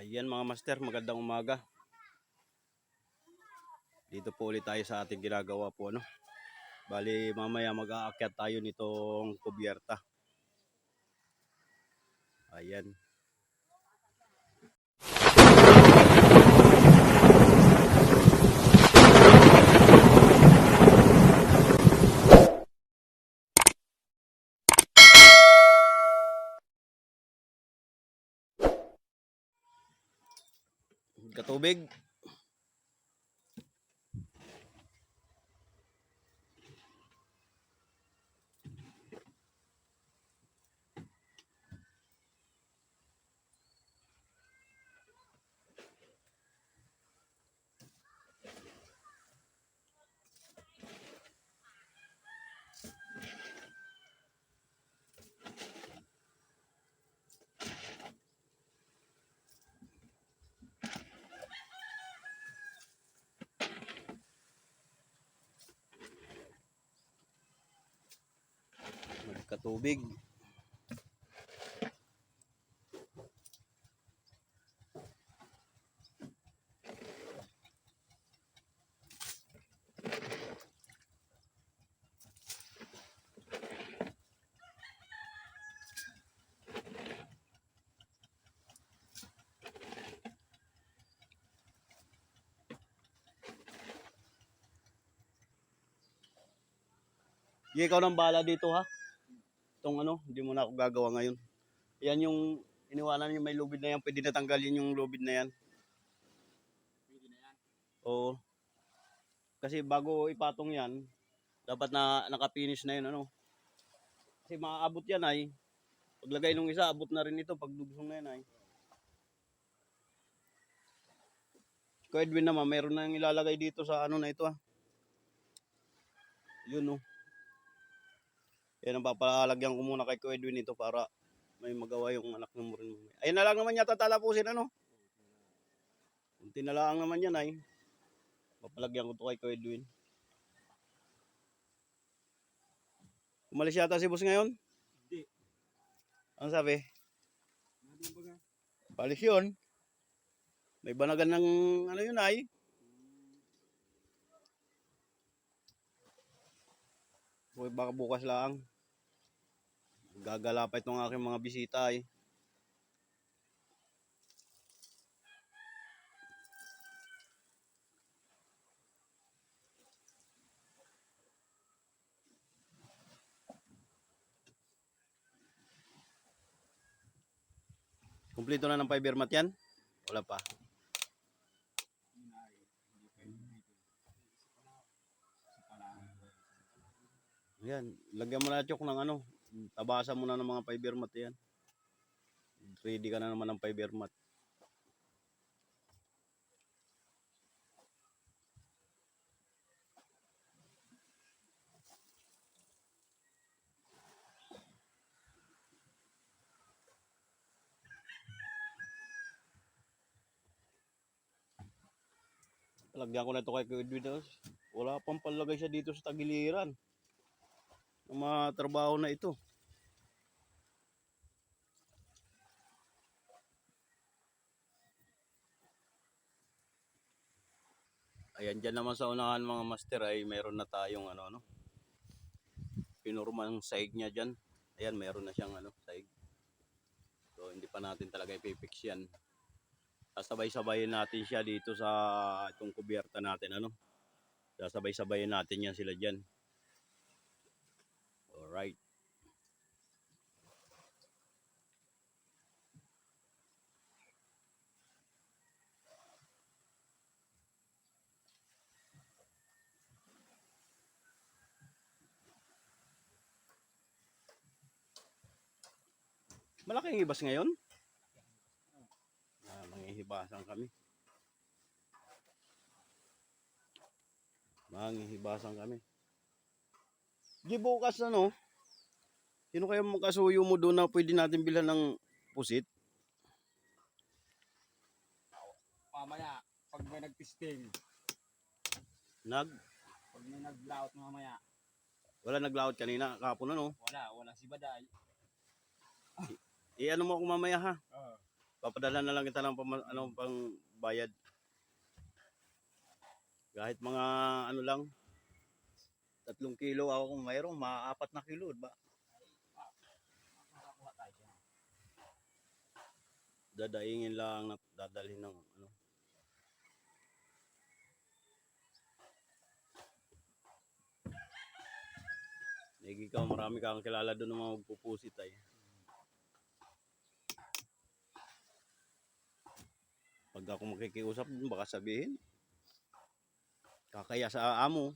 Ayan mga master, magandang umaga. Dito po ulit tayo sa ating ginagawa po ano. Bali mamaya mag-aakyat tayo nitong kubyerta. Ayan. Katubig. Sige, ikaw nang bala dito ha. Itong ano, hindi mo na ako gagawa ngayon. Yan yung iniwanan yung may lubid na yan. Pwede natanggalin yung lubid na yan. Pwede na yan. Oo. Kasi bago ipatong yan, dapat na nakapinish na yun ano. Kasi maaabot yan ay. Paglagay nung isa, abot na rin ito pag dugsong na yan ay. Kuya Edwin naman, meron na yung ilalagay dito sa ano na ito ah. Yun oh. Yan ang papalagyan ko muna kay Kuya Edwin ito para may magawa yung anak ng Morin mamaya. Ayun na lang naman yata talapusin ano. Kunti na lang naman yan ay. Papalagyan ko to kay Kuya Edwin. Umalis yata si boss ngayon? Hindi. Ano sabi? Palis yun. May banagan ng ano yun ay. Buhay baka bukas lang. Gagala pa itong aking mga bisita ay. Kumpleto na ng fiber mat yan? Wala pa. Ayan, lagyan mo na chok ng ano, tabasan mo na ng mga fiber mat yan. Ready ka na naman ng fiber mat. Lagyan ko na ito kay Kuya tapos Wala pang palagay siya dito sa tagiliran. Ng mga trabaho na ito. Ayan, dyan naman sa unahan mga master ay meron na tayong ano, ano. Pinurma ang saig niya dyan. Ayan, meron na siyang ano, saig. So, hindi pa natin talaga ipipix yan. Sasabay-sabayin natin siya dito sa itong kubyerta natin, ano. Sasabay-sabayin natin yan sila dyan. Alright. Malaking ibas ngayon? Ah, manghihibasan kami. Manghihibasan kami. Di bukas ano? Sino kaya makasuyo mo doon na pwede natin bilhan ng pusit? Mamaya, pag may nag-testing, Nag? pag may nag-layout mamaya, Wala naglaot kanina, kahapon ano? wala, wala si Baday. Eh ano mo ako mamaya ha? Oo. Papadala na lang kita ng pama, ano, pang bayad. Kahit mga ano lang, tatlong kilo ako kung mayroong, maapat na kilo, ba? Dadaingin lang, dadalhin ng ano. Negi ikaw, marami kang kilala doon ng mga magpupusit ay. Pag ako makikiusap, baka sabihin, kakaya sa amo.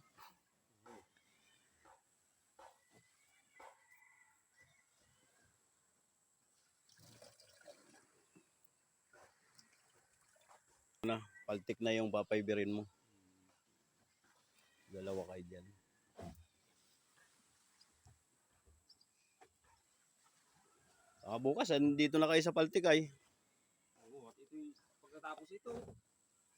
na, paltik na yung papayberin mo. Dalawa kayo dyan. Ah, bukas, dito na kayo sa paltik ay. Oo, at ito yung pagkatapos ito.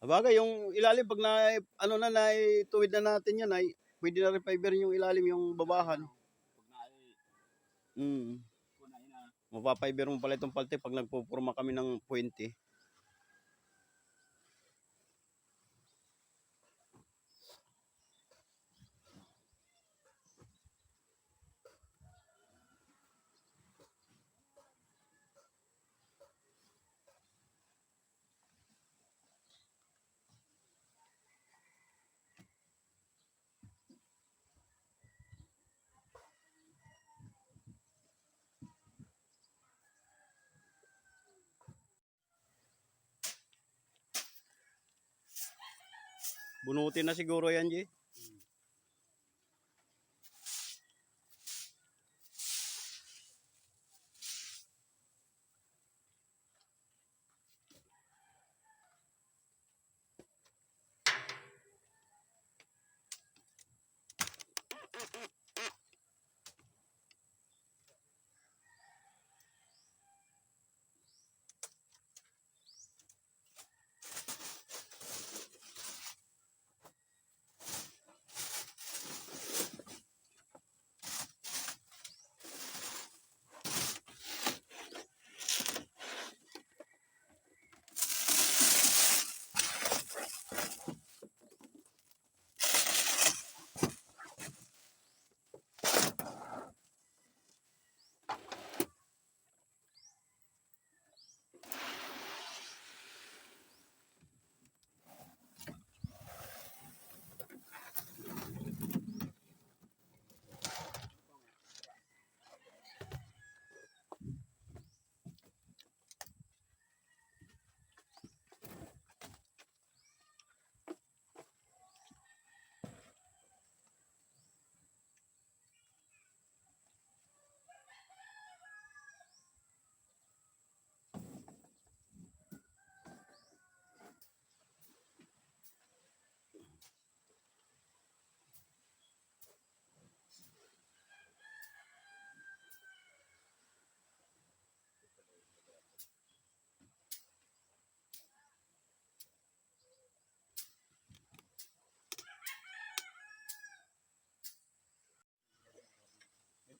Abagay, yung ilalim, pag na, ano na, na, tuwid na natin yan ay, pwede na rin payberin yung ilalim, yung babahan. Pag na ay, Mm. Mapapayber mo pala itong paltik pag nagpupurma kami ng puwente. Bunutin na siguro yan, G.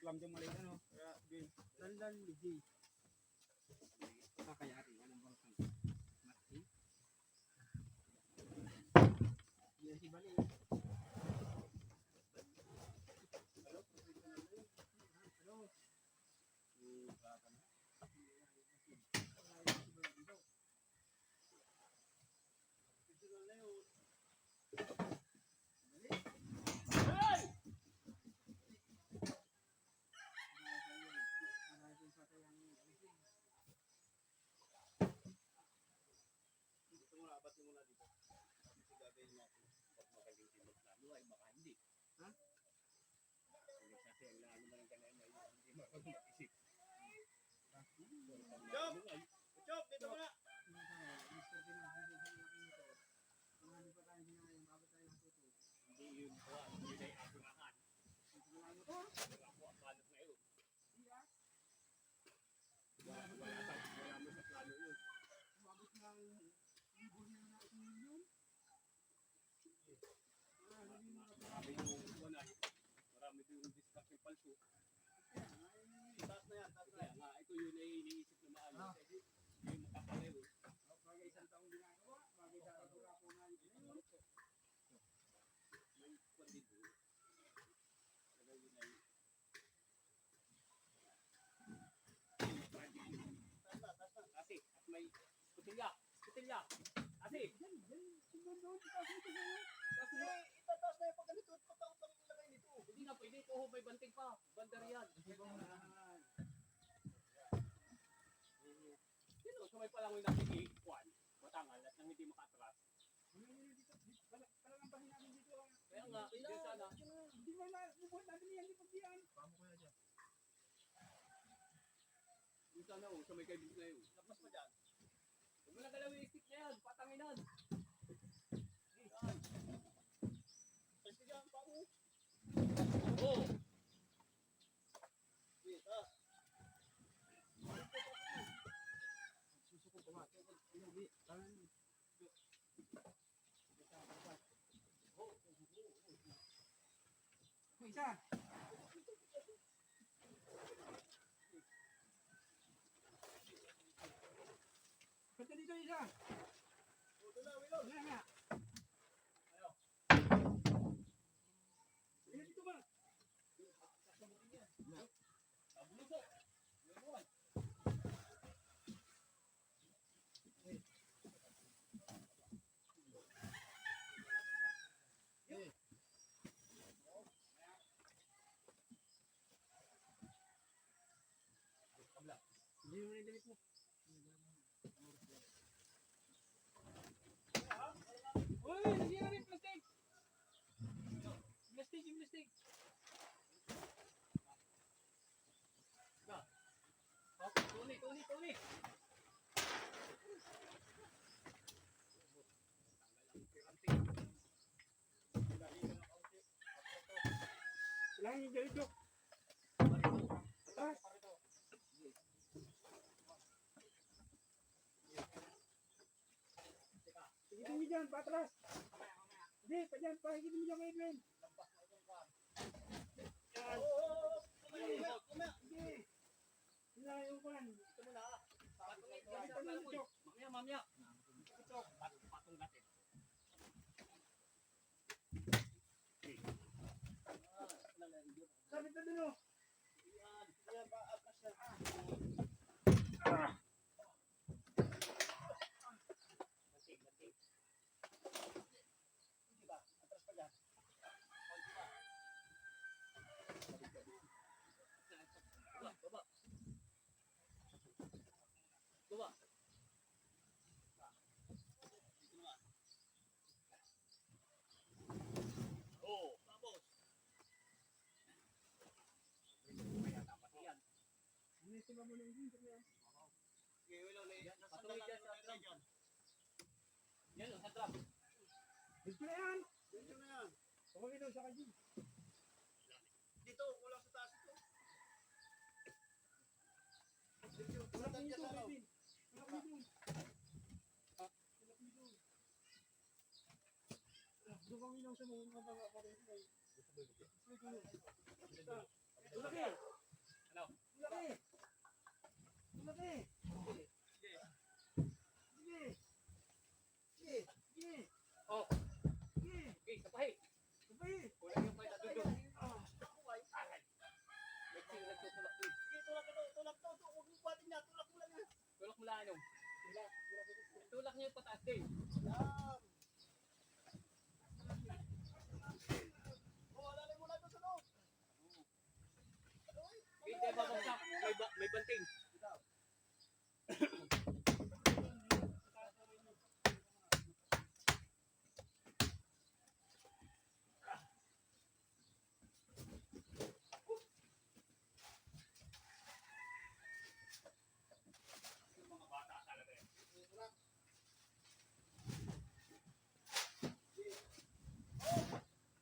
Clam dyan maliit ano. Kaya, di, landan, di. Kakayari, anong bang kan? Mati. Yan si Bali. Hello, professional na yun. Hello. Ha? yun ay iniisip na maano. Ah. Kasi yung makakalayo. Mga isang taong ginagawa, mga isang taong po na yun. May pandibo. Kaya yun ay Ate, at may kutilya, kutilya. Ate, yan, yan, yan, doon, itaas nito ngayon. Kasi itataas na yung pagkanito at pataot lang ilagay nito. Hindi na pwede, ito ho, may banting pa, bandar yan. Sino, sumay pa lang yung nakikik, Juan, matangal at nang hindi makatras. Palalambahin namin dito. Kaya nga, yun sana. Hindi mo na, lubot natin yan. Lipag yan. Yun sana, oh, sa may kaibig na yun. Lapas pa dyan. Huwag mo na galawin yung stick na yan, patanginan. Yan. Kasi yan, pao. Oo. Isa. Kanta dito isa. Wala nga. Ayun, dito ba? Abuso. Yun, Juan. Hindi mo na mo. Uy, nasira rin plastic. Plastic, yung ganito. Atas. Higitin mo dyan, patras. Hindi, pa dyan, pa higitin mo dyan Edwin. Yan. Hindi. Hinahin ko lang. Ito muna ah. Mamaya, mamaya. Ito, pat- patong natin. Sabi ka dun oh. Yan. Yan, pa, atas na. Banting, banting. Hindi ba? Atras pa dyan. Baba, baba. Baba. Oh, tapos. Kaya dapat yan. Inisip mo muna yung dito yan. Okay, wala na yan. Patungin dyan sa drum. Yan, sa drum. Dito na yan. Dito na yan. Ito sa kajin. Dito, kulang sa taas ito. Wala kang ito, Edwin. Wala kang ito. Wala kang ito. Doon kang ilaw sa mga mga mga mga mga Laki! Ano? Laki! Laki! Sige. Sige! Sige! Sige! Oh, Sige! okay, kapahi. Sabay! Kulang yung kay Dadudong. Ah! Aray. Nagsin nagtutulak dun. Sige, tulak ito! Tulak to! Huwag mo buhatin niya! Tulak mo lang yan! Tulak mo lang ano. Tulak! Tulak niyo yung pataas din. Yan! Oh, alalay mo na ito sa loob! May, may banting. Mga bata talaga yan.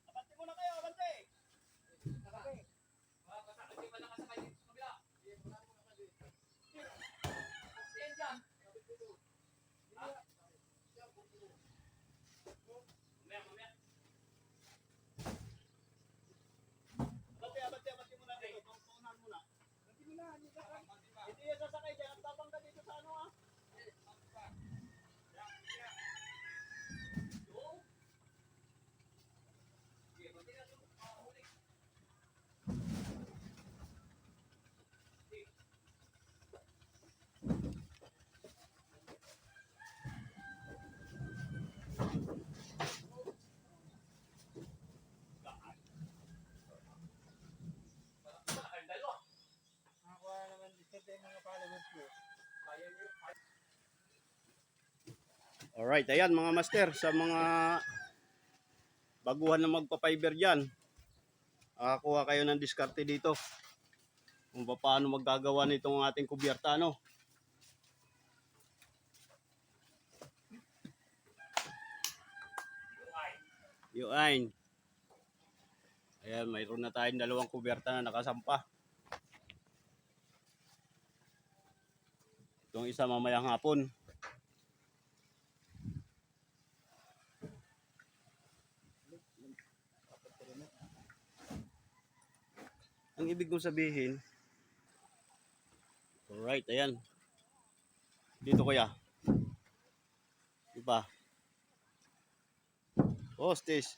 Abante mo na kayo! Abante! Mga bata, hindi pa nakasakay dito sa kabila. Yan dyan. Ha? Mamaya, mamaya. Abante, abante, abante mo na dito. Paunahan mo na. Abante mo na. Hindi ka- Hindi yan sasakay dyan. Ang tapang ka dito sa ano ah. Yo. Sige, pati na ito. Ah, huli. Sige. Alright, ayan mga master, sa mga baguhan na magpa-fiber dyan, kuha kayo ng diskarte dito kung paano maggagawa nitong ating kubyerta, no? Yuain. Ayan, mayroon na tayong dalawang kubyerta na nakasampa. Itong isa mamayang hapon. Ang ibig kong sabihin, alright, ayan. Dito kuya. Diba? Hostes.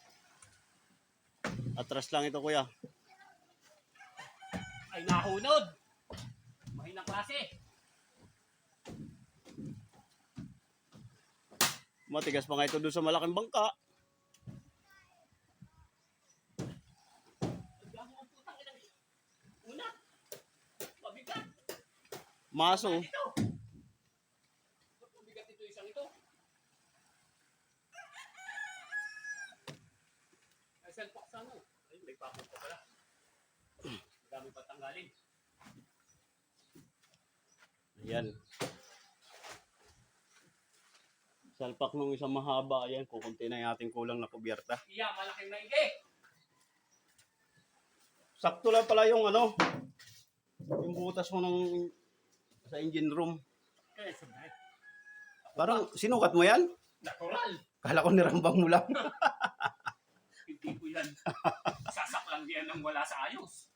Atras lang ito kuya. Ay, nahunod! Mahinang klase. Matigas pa nga ito doon sa malaking bangka. Ang dami ng putang ina. Una, mabigat. Maso. Mabigat ito isang ito? Ay, salpak sa ano? Ay, may pakot pa pala. Dami pa tanggalin. Ayan. Salpak nung isang mahaba, ayan, kukunti na yung ating kulang na kubyerta. Iya, malaking maigi. Sakto lang pala yung ano, yung butas mo ng sa engine room. Kaya sabay. Parang sinukat mo yan? Natural. Kala ko nirambang mo lang. Hindi ko yan. Sasaklang diyan ng wala sa ayos.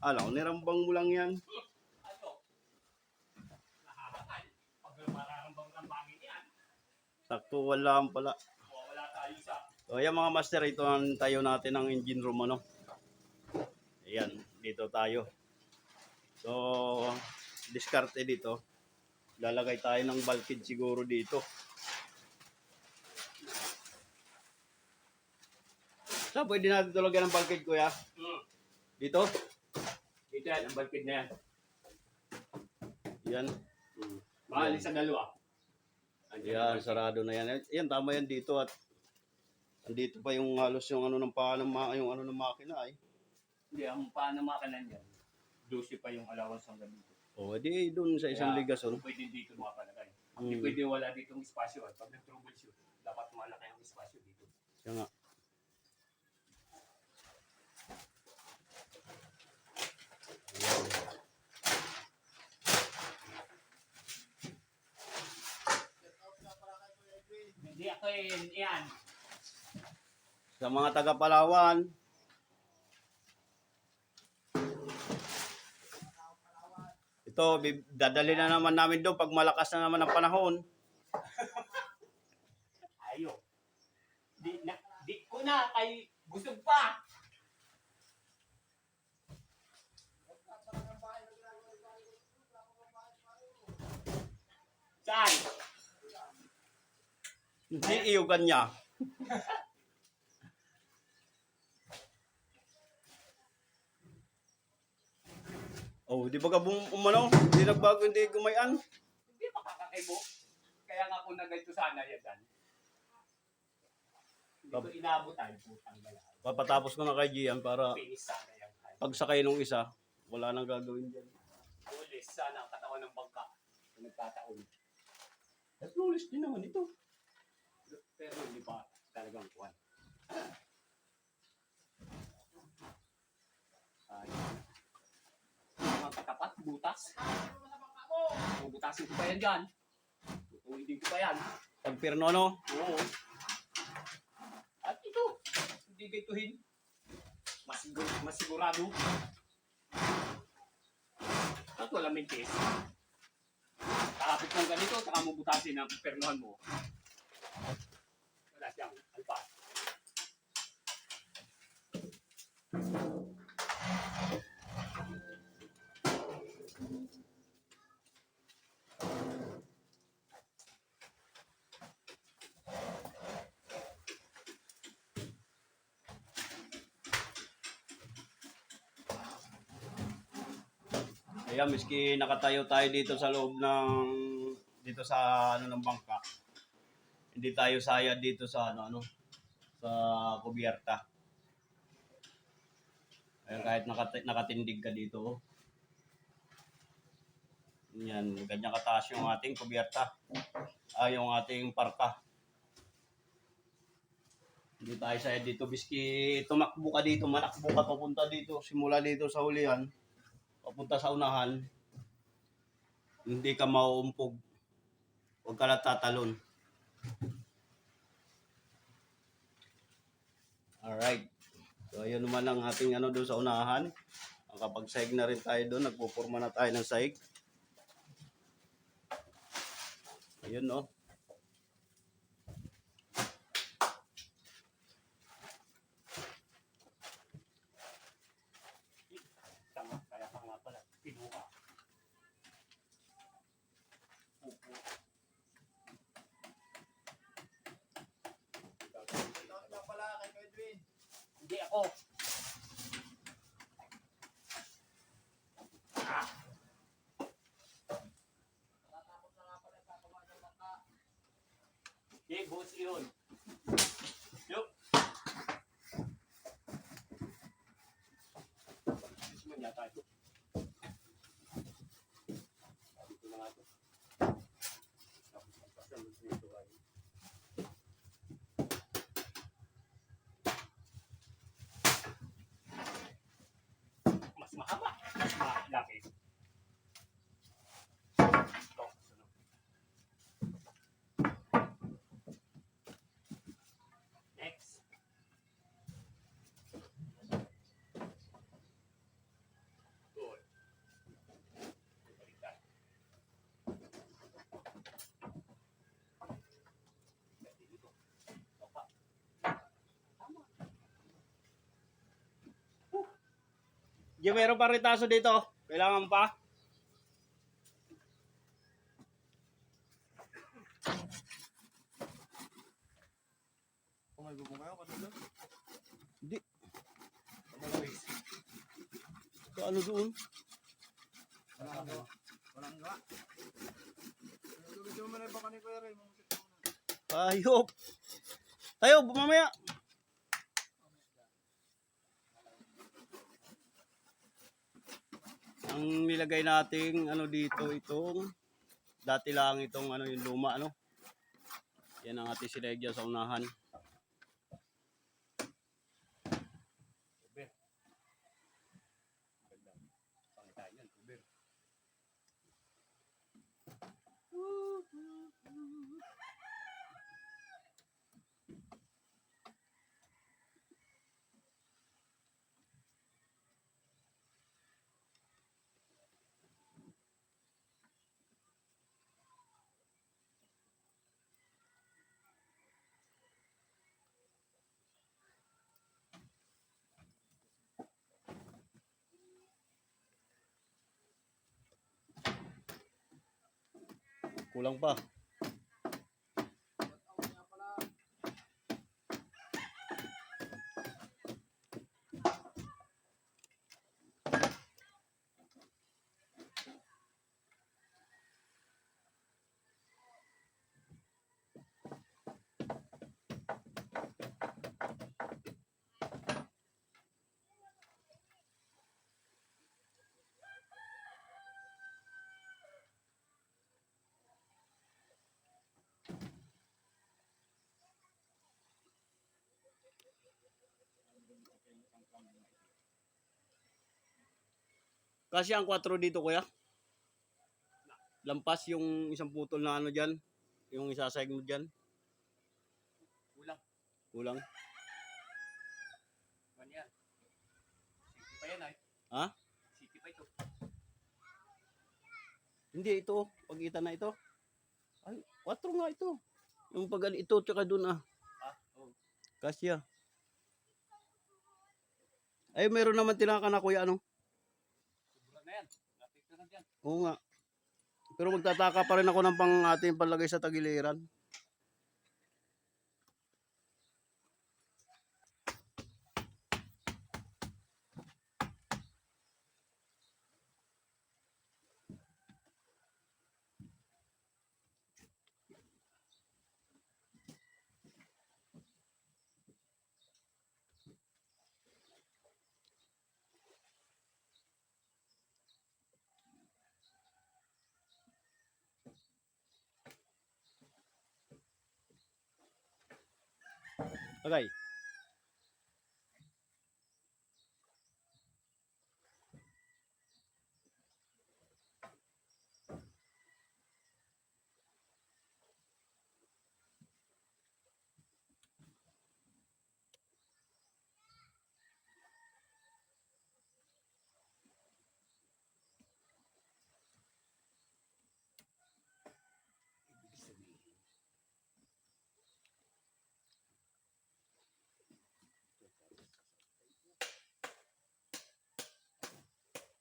Alam ko, nirambang mo lang yan. Ano? Nakakakal. Pag mararambang ng bangin yan, Sakto wala pala. wala tayo sa So, ayan mga master, ito ang tayo natin ng engine room, ano. Ayan, dito tayo. So, diskarte dito. Lalagay tayo ng bulkhead siguro dito. Saan pwede natin tulagan ng bulkhead, kuya? Hmm. Dito? Dito yan, ang balkid na yan. Yan. Maalis sa dalawa. Yan, sarado na yan. Yan, tama yan dito at andito pa yung halos yung ano ng paa ng yung ano ng makina ay. Hindi, ang paano makanan yan, 12 pa yung allowance hanggang dito. O, edi doon sa isang Kaya, ligason. Pwede dito makalagay. Hindi Mm. pwede wala dito ng espasyo. At pag nag-troubleshoot, dapat malaki ang espasyo dito. Yan nga. Hindi ako yan. Sa mga taga Palawan, ito, dadali na naman namin doon pag malakas na naman ang panahon. Ayo. Di, na, di ko na kay busog pa. Saan? Hindi iyugan niya. Oh, di ba ka bum umano? Hindi nagbago, hindi gumayan. Hindi makakakaibo. Kaya nga kung nagayto sana yan dan. Hindi ko inabot tayo putang gala. Papatapos ko na kay Gian para Finish sana yan. pagsakay nung isa, wala nang gagawin dyan. Ulis sana ang katawan ng bangka. Kung nagkataon. At lulis din naman ito. Pero hindi pa talagang kuwan. Ayun. Mga katapat, butas. Bubutasin ko pa yan dyan. Tutuwidin ko pa yan. Pag pirno, no? Oo. At ito, hindi gaytuhin. Masigur masigurado. At walang mintis. Kakapit ng ganito, saka mo butasin ang pernohan mo. Wala siyang alpa. Kaya miski nakatayo tayo dito sa loob ng dito sa ano ng bangka. hindi tayo sayad dito sa ano ano sa kubierta. Ayan, kahit nakat nakatindig ka dito. oh. Yan, ganyan kataas yung ating kubierta. Ah, yung ating parka. Hindi tayo sayad dito. Biski tumakbo ka dito, manakbo ka papunta dito. Simula dito sa hulihan. Papunta sa unahan. Hindi ka mauumpog. Huwag ka tatalon. Alright. So, ayun naman ang ating ano doon sa unahan. Nakapag-saig na rin tayo doon. Nagpupurma na tayo ng saig. Ayun, no. Tama, kaya ka nga pala. Pinuha. Upo. Ito na pala kay Edwin. Hindi ako. Okay, boss yun. Yup. Gusto mo yata ito. Dito na nga ito. Tapos magpasalot nito ay. Mas mahaba. Mas malaki. Ito, sunod. Next. Good. Baliktad. Dito. Opa. Tama. Di meron pa ritaso dito. Kailangan pa. Kung may bubong kayo, kanino? Hindi. Sa ano doon? Gawa. Walang gawa. Mamusik mo na. Ayop. Tayo, mamaya. Ang nilagay nating ano dito itong dati lang itong ano yung luma ano. Yan ang ating sinegya sa unahan. Kulang pa. Kasi ang 4 dito kuya. Lampas yung isang putol na ano dyan. Yung isasayag mo dyan. Kulang. Kulang. Ano yan? City pa yan ay. Ha? City pa ito. Hindi ito. Pagitan na ito. Ay, 4 nga ito. Yung pag ito tsaka dun ah. Ah, oh. Kasya. Ay, meron naman tinaka na kuya ano. Sobra na yan. Lapit na dyan. Oo nga. Pero magtataka pa rin ako ng pang ating palagay sa tagiliran. Bagay. Ibig sabihin,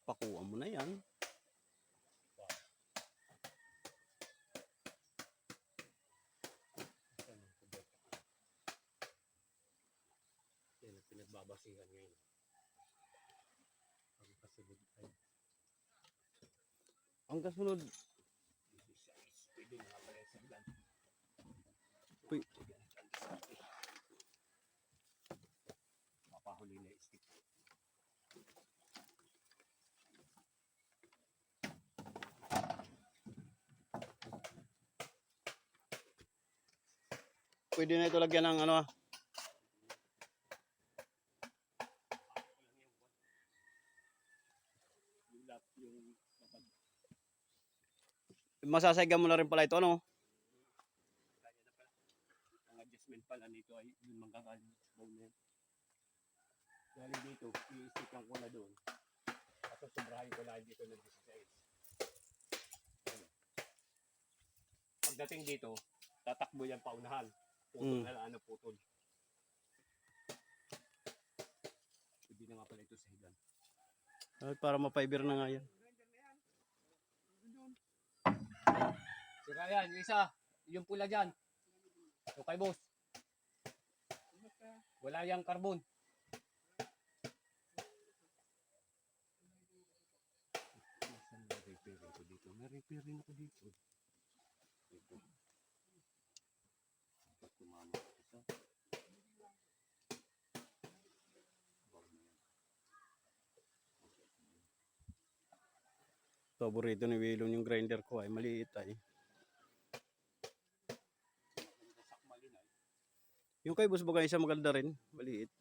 Pakuha mo na yan. Yan ang pinagbabasihan ngayon. Ang kasunod ay Ang kasunod, 16. Pwede na nga pala. Yan ang sabi. Mapahuli na yung stick. Pwede na ito lagyan ng ano ah. Masasaygan mo na rin pala ito, ano? Ang adjustment pala nito ay yung bowl na yan. Galing dito, i-stickan ko na doon. Tapos sobrahin ko lang dito ng 16. Ayun. Pagdating dito, tatakbo yan paunahan. Putol Mm. na lang na putol. Hindi na nga pala ito sa higan. Ay, para mapaiber na nga yan. Sira yan, yung isa. Yung pula dyan. Yung kay boss. Wala yung carbon. Nasaan na repairin ko dito? Na-repairin ako dito. Ito. Tumama ko isa. Paborito ni Wilon yung grinder ko ay maliit ay. Yung kay Boss Bagay isa maganda rin, maliit.